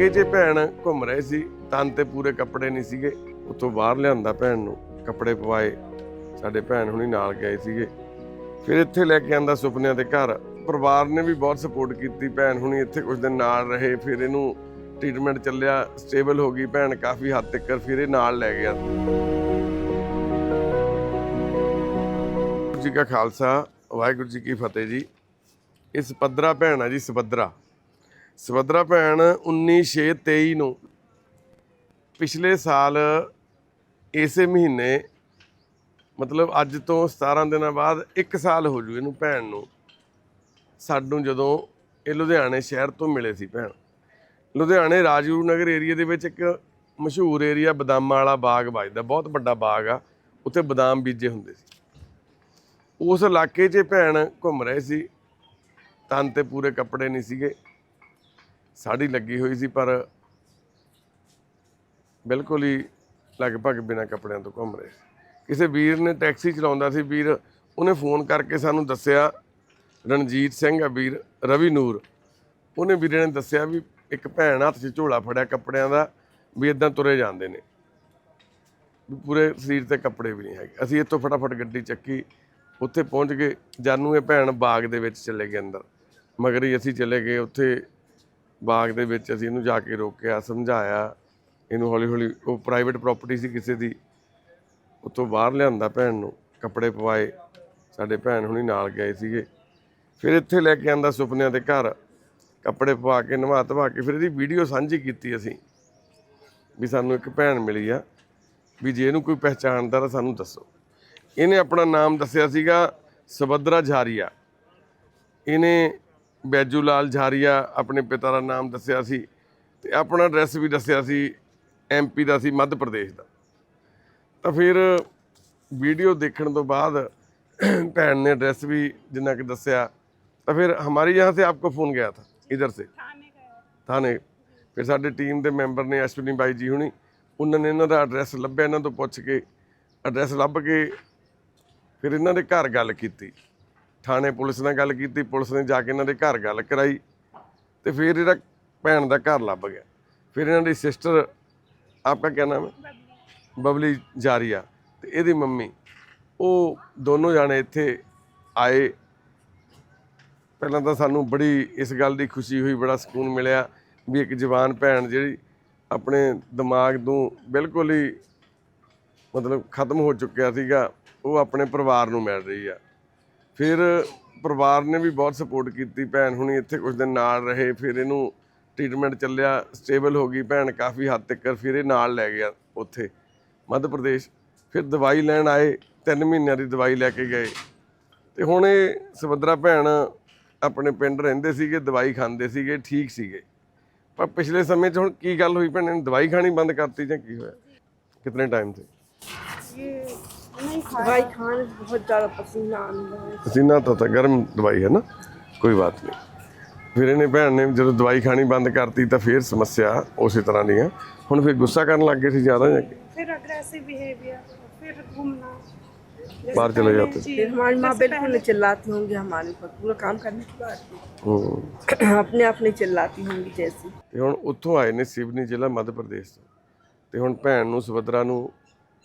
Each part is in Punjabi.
ਇਲਾਕੇ 'ਚ ਭੈਣ ਘੁੰਮ ਰਹੇ ਸੀ ਤਨ ਤੇ ਪੂਰੇ ਕੱਪੜੇ ਨਹੀਂ ਸੀਗੇ। ਉੱਥੋਂ ਬਾਹਰ ਲਿਆਂਦਾ ਭੈਣ ਨੂੰ, ਕੱਪੜੇ ਪਵਾਏ। ਸਾਡੇ ਭੈਣ ਹੁਣੀ ਨਾਲ ਗਏ ਸੀਗੇ। ਫਿਰ ਇੱਥੇ ਲੈ ਕੇ ਆਂਦਾ ਸੁਪਨਿਆਂ ਦੇ ਘਰ। ਪਰਿਵਾਰ ਨੇ ਵੀ ਬਹੁਤ ਸਪੋਰਟ ਕੀਤੀ ਭੈਣ ਹੁਣੀ, ਇੱਥੇ ਕੁਝ ਦਿਨ ਨਾਲ ਰਹੇ, ਫਿਰ ਇਹਨੂੰ ਟ੍ਰੀਟਮੈਂਟ ਚੱਲਿਆ ਸਟੇਬਲ ਹੋ ਗਈ ਭੈਣ ਕਾਫੀ ਹੱਦ ਤੱਕ, ਫਿਰ ਇਹ ਨਾਲ ਲੈ ਗਿਆ। ਵਾਹਿਗੁਰੂ ਜੀ ਕਾ ਖਾਲਸਾ, ਵਾਹਿਗੁਰੂ ਜੀ ਕੀ ਫਤਿਹ ਜੀ। ਇਹ ਸਪੱਦਰਾ ਭੈਣ ਆ ਜੀ, ਸਪੱਦਰਾ। ਸਪੱਦਰਾ ਭੈਣ 19623 ਨੂੰ ਪਿਛਲੇ ਸਾਲ ਇਸੇ ਮਹੀਨੇ, ਮਤਲਬ ਅੱਜ ਤੋਂ 17 ਦਿਨਾਂ ਬਾਅਦ 1 ਸਾਲ ਹੋ ਜੂ ਇਹਨੂੰ ਭੈਣ ਨੂੰ। ਸਾਨੂੰ ਜਦੋਂ ਇਹ ਲੁਧਿਆਣੇ ਸ਼ਹਿਰ ਤੋਂ ਮਿਲੇ ਸੀ ਭੈਣ। ਲੁਧਿਆਣੇ ਰਾਜਗੁਰੂ ਨਗਰ ਏਰੀਆ ਦੇ ਵਿੱਚ ਇੱਕ ਮਸ਼ਹੂਰ ਏਰੀਆ ਬਦਾਮਾਂ ਵਾਲਾ ਬਾਗ ਵੱਜਦਾ, ਬਹੁਤ ਵੱਡਾ ਬਾਗ ਆ, ਉੱਥੇ ਬਦਾਮ ਬੀਜੇ ਹੁੰਦੇ ਸੀ। ਉਸ ਇਲਾਕੇ 'ਚ ਭੈਣ ਘੁੰਮ ਰਹੇ ਸੀ, ਤਨ ਤੇ ਪੂਰੇ ਕੱਪੜੇ ਨਹੀਂ ਸੀਗੇ। ਸਾੜੀ ਲੱਗੀ ਹੋਈ ਸੀ, ਪਰ ਬਿਲਕੁਲ ਹੀ ਲਗਭਗ ਬਿਨਾਂ ਕੱਪੜਿਆਂ ਤੋਂ ਘੁੰਮ ਰਹੇ ਸੀ। ਕਿਸੇ ਵੀਰ ਨੇ ਟੈਕਸੀ ਚਲਾਉਂਦਾ ਸੀ, ਵੀਰ ਉਹਨੇ ਫੋਨ ਕਰਕੇ ਸਾਨੂੰ ਦੱਸਿਆ, ਰਣਜੀਤ ਸਿੰਘ ਆ ਵੀਰ, ਰਵੀ ਨੂਰ। ਉਹਨੇ ਵੀਰੇ ਨੇ ਦੱਸਿਆ ਵੀ ਇੱਕ ਭੈਣ ਹੱਥ 'ਚ ਝੋਲਾ ਫੜਿਆ ਕੱਪੜਿਆਂ ਦਾ, ਵੀ ਇਦਾਂ ਤੁਰੇ ਜਾਂਦੇ ਨੇ। ਵੀ ਪੂਰੇ ਸਰੀਰ ਤੇ ਕੱਪੜੇ ਵੀ ਨਹੀਂ ਹੈਗੇ। ਅਸੀਂ ਇੱਥੋਂ ਫਟਾਫਟ ਗੱਡੀ ਚੱਕੀ, ਉੱਥੇ ਪਹੁੰਚ ਗਏ। ਜਾਨੂ ਇਹ ਭੈਣ ਬਾਗ ਦੇ ਵਿੱਚ ਚਲੇ ਗਏ ਅੰਦਰ। ਮਗਰ ਹੀ ਅਸੀਂ ਚਲੇ ਗਏ, ਉੱਥੇ ਬਾਗ ਦੇ ਵਿੱਚ ਅਸੀਂ ਇਹਨੂੰ ਜਾ ਕੇ ਰੋਕਿਆ, ਸਮਝਾਇਆ। ਇਹਨੂੰ ਹੌਲੀ ਹੌਲੀ, ਉਹ ਪ੍ਰਾਈਵੇਟ ਪ੍ਰਾਪਰਟੀ ਸੀ ਕਿਸੇ ਦੀ। ਉੱਥੋਂ ਬਾਹਰ ਲਿਆਂਦਾ ਭੈਣ ਨੂੰ, ਕੱਪੜੇ ਪਵਾਏ। ਸਾਡੇ ਭੈਣ ਹੁਣੀ ਨਾਲ ਗਏ ਸੀਗੇ। ਫਿਰ ਇੱਥੇ ਲੈ ਕੇ ਆਂਦਾ ਸੁਪਨਿਆਂ ਦੇ ਘਰ। ਕੱਪੜੇ ਪਵਾ ਕੇ, ਨਵਾ ਧਵਾ ਕੇ, ਫਿਰ ਇਹਦੀ ਵੀਡੀਓ ਸਾਂਝੀ ਕੀਤੀ ਅਸੀਂ। ਵੀ ਸਾਨੂੰ ਇੱਕ ਭੈਣ ਮਿਲੀ ਆ। ਵੀ ਜੇ ਇਹਨੂੰ ਕੋਈ ਪਹਿਚਾਣਦਾ ਤਾਂ ਸਾਨੂੰ ਦੱਸੋ। ਇਹਨੇ ਆਪਣਾ ਨਾਮ ਦੱਸਿਆ ਸੀਗਾ ਸਬਦਰਾ ਝਾਰੀਆ। ਇਹਨੇ ਬੈਜੂ ਲਾਲ ਝਾਰੀਆ ਆਪਣੇ ਪਿਤਾ ਦਾ ਨਾਮ ਦੱਸਿਆ ਸੀ ਤੇ ਆਪਣਾ ਐਡਰੈਸ ਵੀ ਦੱਸਿਆ ਸੀ ਐਮਪੀ ਦਾ ਸੀ ਮੱਧ ਪ੍ਰਦੇਸ਼ ਦਾ ਤਾਂ ਫਿਰ ਵੀਡੀਓ ਦੇਖਣ ਤੋਂ ਬਾਅਦ ਭੈਣ ਨੇ ਐਡਰੈਸ ਵੀ ਜਿੰਨਾ ਕਿ ਦੱਸਿਆ ਤਾਂ ਫਿਰ ਹਮਾਰੀ यहाँ से आपको फोन गया था इधर से ਥਾਣੇ ਫਿਰ ਸਾਡੇ ਟੀਮ ਦੇ ਮੈਂਬਰ ਨੇ ਅਸ਼ਵਨੀ ਬਾਈ ਜੀ ਹੁਣੀ ਉਹਨਾਂ ਨੇ ਇਹਨਾਂ ਦਾ ਐਡਰੈਸ ਲੱਭਿਆ ਇਹਨਾਂ ਤੋਂ ਪੁੱਛ ਕੇ ਐਡਰੈਸ ਲੱਭ ਕੇ ਫਿਰ ਇਹਨਾਂ ਦੇ ਘਰ ਗੱਲ ਕੀਤੀ ਥਾਣੇ ਪੁਲਿਸ ਨਾਲ ਗੱਲ ਕੀਤੀ ਪੁਲਿਸ ਨੇ ਜਾ ਕੇ ਇਹਨਾਂ ਦੇ ਘਰ ਗੱਲ ਕਰਾਈ ਤੇ ਫਿਰ ਇਹਦਾ ਭੈਣ ਦਾ ਘਰ ਲੱਭ ਗਿਆ। ਫਿਰ ਇਹਨਾਂ ਦੀ ਸਿਸਟਰ ਆਪਕਾ ਕੀ ਨਾਮ ਹੈ? ਬਬਲੀ। ਜਾਰੀਆ ਤੇ ਇਹਦੀ ਮੰਮੀ ਉਹ ਦੋਨੋਂ ਜਾਣੇ ਇੱਥੇ ਆਏ। ਪਹਿਲਾਂ ਤਾਂ ਸਾਨੂੰ ਬੜੀ ਇਸ ਗੱਲ ਦੀ ਖੁਸ਼ੀ ਹੋਈ ਬੜਾ ਸਕੂਨ ਮਿਲਿਆ ਵੀ ਇੱਕ ਜਵਾਨ ਭੈਣ ਜਿਹੜੀ ਆਪਣੇ ਦਿਮਾਗ ਨੂੰ ਬਿਲਕੁਲ ਹੀ ਮਤਲਬ ਖਤਮ ਹੋ ਚੁੱਕਿਆ ਸੀਗਾ ਉਹ ਆਪਣੇ ਪਰਿਵਾਰ ਨੂੰ ਮਿਲ ਰਹੀ ਆ। ਫਿਰ ਪਰਿਵਾਰ ਨੇ ਵੀ ਬਹੁਤ ਸਪੋਰਟ ਕੀਤੀ, ਭੈਣ ਹੁਣੀ ਇੱਥੇ ਕੁਝ ਦਿਨ ਨਾਲ ਰਹੇ, ਫਿਰ ਇਹਨੂੰ ਟ੍ਰੀਟਮੈਂਟ ਚੱਲਿਆ ਸਟੇਬਲ ਹੋ ਗਈ ਭੈਣ ਕਾਫੀ ਹੱਦ ਤੱਕ, ਫਿਰ ਇਹ ਨਾਲ ਲੈ ਗਿਆ ਉੱਥੇ, ਮੱਧ ਪ੍ਰਦੇਸ਼, ਫਿਰ ਦਵਾਈ ਲੈਣ ਆਏ, ਤਿੰਨ ਮਹੀਨਿਆਂ ਦੀ ਦਵਾਈ ਲੈ ਕੇ ਗਏ, ਤੇ ਹੁਣ ਇਹ ਸਮੁੰਦਰਾ ਭੈਣ ਆਪਣੇ ਪਿੰਡ ਰਹਿੰਦੇ ਸੀਗੇ, ਦਵਾਈ ਖਾਂਦੇ ਸੀਗੇ, ਠੀਕ ਸੀਗੇ, ਪਰ ਪਿਛਲੇ ਸਮੇਂ 'ਚ ਹੁਣ ਕੀ ਗੱਲ ਹੋਈ ਭੈਣ ਨੇ ਦਵਾਈ ਖਾਣੀ ਬੰਦ ਕਰਤੀ ਜਾਂ ਕੀ ਹੋਇਆ? ਕਿਤਨੇ ਟਾਈਮ ਤੇ दवाई खाने से बहुत ज़्यादा पसीना आने लगा ਪਸੀਨਾ ਤਾਂ ਤਾਂ ਗਰਮ ਦਵਾਈ ਹੈ ਨਾ ਕੋਈ ਬਾਤ ਨਹੀਂ ਫਿਰ ਇਹਨੇ ਭੈਣ ਨੇ ਜਦੋਂ ਦਵਾਈ ਖਾਣੀ ਬੰਦ ਕਰਤੀ ਤਾਂ ਫਿਰ ਸਮੱਸਿਆ ਉਸੇ ਤਰ੍ਹਾਂ ਦੀ ਆ ਹੁਣ ਫਿਰ ਗੁੱਸਾ ਕਰਨ ਲੱਗ ਗਏ ਸੀ ਜ਼ਿਆਦਾ ਜਾਂ ਕੀ? फिर अग्रेसिव बिहेवियर फिर घूमना जैसे बाहर चले पहले जाते। जी, फिर हमारी माँ जैसे बिल्कुल पहले- नहीं चिल्लाती होंगी हमारे ऊपर पूरा काम करने के बाद ਹੂੰ अपने आप नहीं चिल्लाती होंगी जैसी ਤੇ ਹੁਣ ਉੱਥੋਂ ਆਏ ਨੇ ਸਿਵਨੀ ਜ਼ਿਲ੍ਹਾ ਮੱਧ ਪ੍ਰਦੇਸ਼ ਤੋਂ ਤੇ ਹੁਣ ਭੈਣ ਨੂੰ ਸੁਭਦਰਾ ਨੂੰ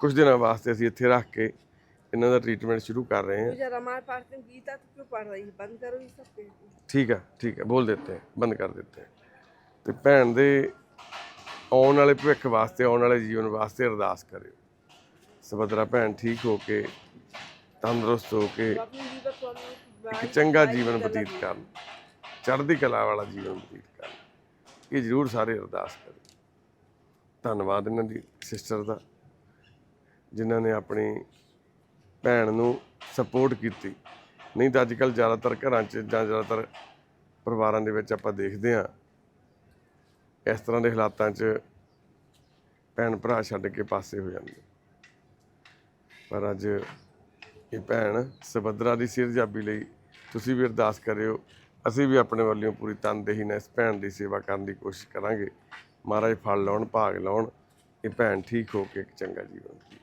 ਕੁਝ ਦਿਨਾਂ ਵਾਸਤੇ ਅਸੀਂ ਇੱਥੇ ਰੱਖ ਕੇ ਇਹਨਾਂ ਦਾ ਟ੍ਰੀਟਮੈਂਟ ਸ਼ੁਰੂ ਕਰ ਰਹੇ ਹਾਂ तो जरा हमारे पास में गीता तो क्यों पढ़ रही है बंद करो ये सब पेड़ ਠੀਕ ਹੈ ਠੀਕ ਹੈ ਬੋਲ ਦਿੱਤੇ ਬੰਦ ਕਰ ਦਿੱਤੇ ਹੈ। ਤੇ ਭੈਣ ਦੇ ਆਉਣ ਵਾਲੇ ਭਵਿੱਖ ਵਾਸਤੇ ਆਉਣ ਵਾਲੇ ਜੀਵਨ ਵਾਸਤੇ ਅਰਦਾਸ ਕਰਿਓ ਸੁਭਦਰਾ ਭੈਣ ਠੀਕ ਹੋ ਕੇ ਤੰਦਰੁਸਤ ਹੋ ਕੇ अपनी लीवर प्रॉब्लम ਇੱਕ ਚੰਗਾ ਜੀਵਨ ਬਤੀਤ ਕਰਨ ਚੜ੍ਹਦੀ ਕਲਾ ਵਾਲਾ ਜੀਵਨ ਬਤੀਤ ਕਰਨ ਇਹ ਜ਼ਰੂਰ ਸਾਰੇ ਅਰਦਾਸ ਕਰੋ ਧੰਨਵਾਦ ਇਹਨਾਂ ਦੀ ਸਿਸਟਰ ਦਾ ਜਿਨ੍ਹਾਂ ਨੇ ਆਪਣੀ ਭੈਣ ਨੂੰ ਸਪੋਰਟ ਕੀਤੀ। ਨਹੀਂ ਤਾਂ ਅੱਜ ਕੱਲ੍ਹ ਜ਼ਿਆਦਾਤਰ ਘਰਾਂ 'ਚ ਜਾਂ ਜ਼ਿਆਦਾਤਰ ਪਰਿਵਾਰਾਂ ਦੇ ਵਿੱਚ ਆਪਾਂ ਦੇਖਦੇ ਹਾਂ, ਇਸ ਤਰ੍ਹਾਂ ਦੇ ਹਾਲਾਤਾਂ 'ਚ ਭੈਣ ਭਰਾ ਛੱਡ ਕੇ ਪਾਸੇ ਹੋ ਜਾਂਦੇ। ਪਰ ਅੱਜ ਇਹ ਭੈਣ ਸੁਭਦਰਾ ਦੀ ਸਿਰਜਾਬੀ ਲਈ ਤੁਸੀਂ ਵੀ ਅਰਦਾਸ ਕਰਿਓ, ਅਸੀਂ ਵੀ ਆਪਣੇ ਵੱਲੋਂ ਪੂਰੀ ਤਨਦੇਹੀ ਨਾਲ ਇਸ ਭੈਣ ਦੀ ਸੇਵਾ ਕਰਨ ਦੀ ਕੋਸ਼ਿਸ਼ ਕਰਾਂਗੇ। ਮਹਾਰਾਜ ਫਲ ਲਾਉਣ, ਭਾਗ ਲਾਉਣ, ਇਹ ਭੈਣ ਠੀਕ ਹੋ ਕੇ ਇੱਕ ਚੰਗਾ ਜੀਵਨ ਜੀਵੇ